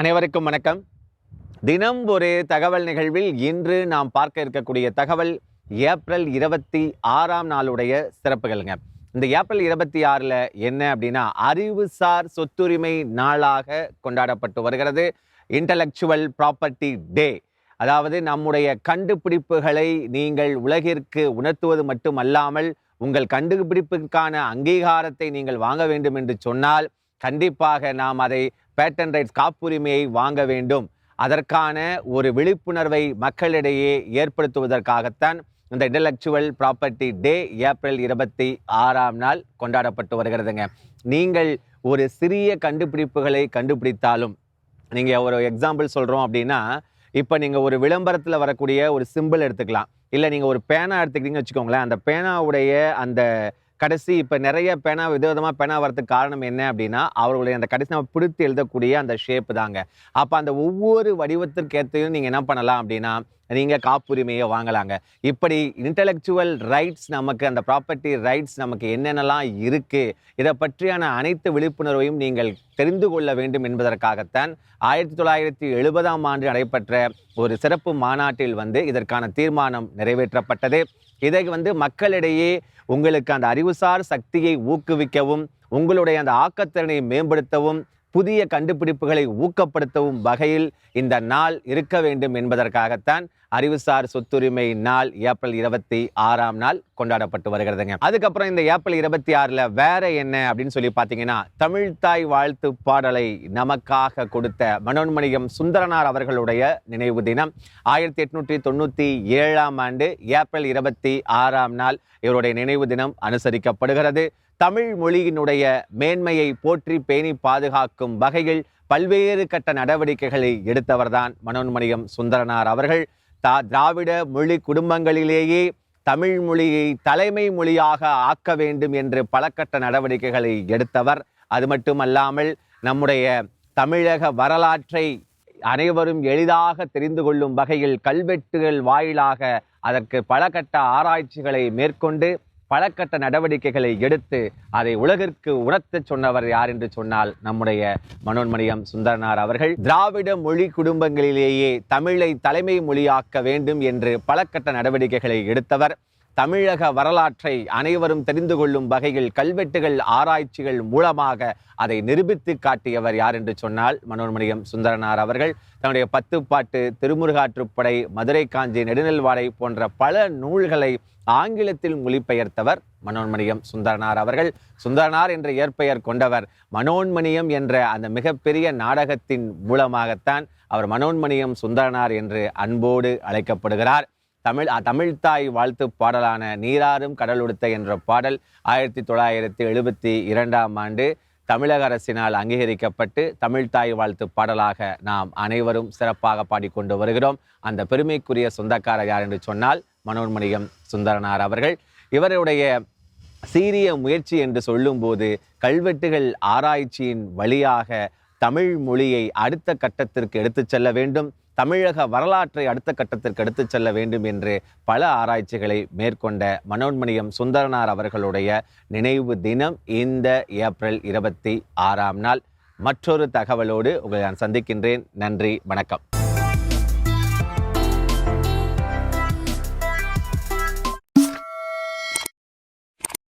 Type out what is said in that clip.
அனைவருக்கும் வணக்கம். தினம் ஒரு தகவல் நிகழ்வில் இன்று நாம் பார்க்க இருக்கக்கூடிய தகவல் ஏப்ரல் இருபத்தி ஆறாம் நாளுடைய சிறப்புகளுங்க. இந்த ஏப்ரல் இருபத்தி ஆறில் என்ன அப்படின்னா அறிவுசார் சொத்துரிமை நாளாக கொண்டாடப்பட்டு வருகிறது. இன்டலெக்சுவல் ப்ராப்பர்ட்டி டே அதாவது நம்முடைய கண்டுபிடிப்புகளை நீங்கள் உலகிற்கு உணர்த்துவது மட்டுமல்லாமல் உங்கள் கண்டுபிடிப்புக்கான அங்கீகாரத்தை நீங்கள் வாங்க வேண்டும் என்று சொன்னால் கண்டிப்பாக நாம் அதை பேட்டன் ரைட்ஸ் காப்புரிமையை வாங்க வேண்டும். அதற்கான ஒரு விழிப்புணர்வை மக்களிடையே ஏற்படுத்துவதற்காகத்தான் இந்த இன்டலெக்சுவல் ப்ராப்பர்ட்டி டே ஏப்ரல் இருபத்தி ஆறாம் நாள் கொண்டாடப்பட்டு வருகிறதுங்க. நீங்கள் ஒரு சிறிய கண்டுபிடிப்புகளை கண்டுபிடித்தாலும் நீங்கள் ஒரு எக்ஸாம்பிள் சொல்கிறோம் அப்படின்னா இப்போ நீங்கள் ஒரு விளம்பரத்தில் வரக்கூடிய ஒரு சிம்பிள் எடுத்துக்கலாம். இல்லை நீங்கள் ஒரு பேனா எடுத்துக்கிட்டீங்கன்னு வச்சுக்கோங்களேன் அந்த பேனாவுடைய அந்த கடைசி இப்போ நிறைய பேனா விதவிதமாக பேனா வரதுக்கு காரணம் என்ன அப்படின்னா அவர்களுடைய அந்த கடைசி நம்ம பிடித்து எழுதக்கூடிய அந்த ஷேப்பு தாங்க. அப்போ அந்த ஒவ்வொரு வடிவத்திற்கேற்றையும் நீங்கள் என்ன பண்ணலாம் அப்படின்னா நீங்கள் காப்புரிமையை வாங்கலாங்க. இப்படி இன்டலெக்சுவல் ரைட்ஸ் நமக்கு அந்த ப்ராப்பர்ட்டி ரைட்ஸ் நமக்கு என்னென்னலாம் இருக்குது இதை பற்றியான அனைத்து விழிப்புணர்வையும் நீங்கள் தெரிந்து கொள்ள வேண்டும் என்பதற்காகத்தான் ஆயிரத்தி தொள்ளாயிரத்தி எழுபதாம் ஆண்டு நடைபெற்ற ஒரு சிறப்பு மாநாட்டில் வந்து இதற்கான தீர்மானம் நிறைவேற்றப்பட்டது. இதை வந்து மக்களிடையே உங்களுக்கு அந்த அறிவுசார் சக்தியை ஊக்குவிக்கவும் உங்களுடைய அந்த ஆக்கத்திறனை மேம்படுத்தவும் புதிய கண்டுபிடிப்புகளை ஊக்கப்படுத்தவும் வகையில் இந்த நாள் இருக்க வேண்டும் என்பதற்காகத்தான் அறிவுசார் சொத்துரிமை நாள் ஏப்ரல் இருபத்தி ஆறாம் நாள் கொண்டாடப்பட்டு வருகிறதுங்க. அதுக்கப்புறம் இந்த ஏப்ரல் இருபத்தி ஆறில் வேற என்ன அப்படின்னு சொல்லி பார்த்தீங்கன்னா தமிழ்தாய் வாழ்த்து பாடலை நமக்காக கொடுத்த மனோன்மணியம் சுந்தரனார் அவர்களுடைய நினைவு தினம். ஆயிரத்தி எட்நூற்றி தொண்ணூற்றி ஏழாம் ஆண்டு ஏப்ரல் இருபத்தி ஆறாம் நாள் இவருடைய நினைவு தினம் அனுசரிக்கப்படுகிறது. தமிழ் மொழியினுடைய மேன்மையை போற்றி பேணி பாதுகாக்கும் வகையில் பல்வேறு கட்ட நடவடிக்கைகளை எடுத்தவர்தான் மனோன்மணியம் சுந்தரனார் அவர்கள். தா திராவிட மொழி குடும்பங்களிலேயே தமிழ் மொழியை தலைமை மொழியாக ஆக்க வேண்டும் என்று பல கட்ட நடவடிக்கைகளை எடுத்தவர். அது மட்டுமல்லாமல் நம்முடைய தமிழக வரலாற்றை அனைவரும் எளிதாக தெரிந்து கொள்ளும் வகையில் கல்வெட்டுகள் வாயிலாக அதற்கு பல கட்ட ஆராய்ச்சிகளை மேற்கொண்டு பல கட்ட நடவடிக்கைகளை எடுத்து அதை உலகிற்கு உணர்த்தச் சொன்னவர் யார் என்று சொன்னால் நம்முடைய மனோன்மணியம் சுந்தரனார் அவர்கள். திராவிட மொழி குடும்பங்களிலேயே தமிழை தலைமை மொழியாக்க வேண்டும் என்று பல கட்ட நடவடிக்கைகளை எடுத்தவர். தமிழக வரலாற்றை அனைவரும் தெரிந்து கொள்ளும் வகையில் கல்வெட்டுகள் ஆராய்ச்சிகள் மூலமாக அதை நிரூபித்து காட்டியவர் யார் என்று சொன்னால் மனோன்மணியம் சுந்தரனார் அவர்கள். தன்னுடைய பத்துப்பாட்டு திருமுருகாற்றுப்படை மதுரை காஞ்சி நெடுநெல்வாடை போன்ற பல நூல்களை ஆங்கிலத்தில் மொழிபெயர்த்தவர் மனோன்மணியம் சுந்தரனார் அவர்கள். சுந்தரனார் என்ற இயற்பெயர் கொண்டவர் மனோன்மணியம் என்ற அந்த மிகப்பெரிய நாடகத்தின் மூலமாகத்தான் அவர் மனோன்மணியம் சுந்தரனார் என்று அன்போடு அழைக்கப்படுகிறார். தமிழ் தமிழ்தாய் வாழ்த்து பாடலான நீராறும் கடலுடுத்த என்ற பாடல் ஆயிரத்தி தொள்ளாயிரத்தி எழுபத்தி இரண்டாம் ஆண்டு தமிழக அரசினால் அங்கீகரிக்கப்பட்டு தமிழ்தாய் வாழ்த்து பாடலாக நாம் அனைவரும் சிறப்பாக பாடிக்கொண்டு வருகிறோம். அந்த பெருமைக்குரிய சொந்தக்காரர் யார் என்று சொன்னால் மனோன்மணியம் சுந்தரனார் அவர்கள். இவருடைய சீரிய முயற்சி என்று சொல்லும்போது கல்வெட்டுகள் ஆராய்ச்சியின் வழியாக தமிழ் மொழியை அடுத்த கட்டத்திற்கு எடுத்துச் செல்ல வேண்டும். தமிழக வரலாற்றை அடுத்த கட்டத்திற்கு எடுத்துச் செல்ல வேண்டும் என்று பல ஆராய்ச்சிகளை மேற்கொண்ட மனோன்மணியம் சுந்தரனார் அவர்களுடைய நினைவு தினம் இந்த ஏப்ரல் இருபத்தி ஆறாம் நாள். மற்றொரு தகவலோடு உங்களை நான் சந்திக்கின்றேன். நன்றி வணக்கம்.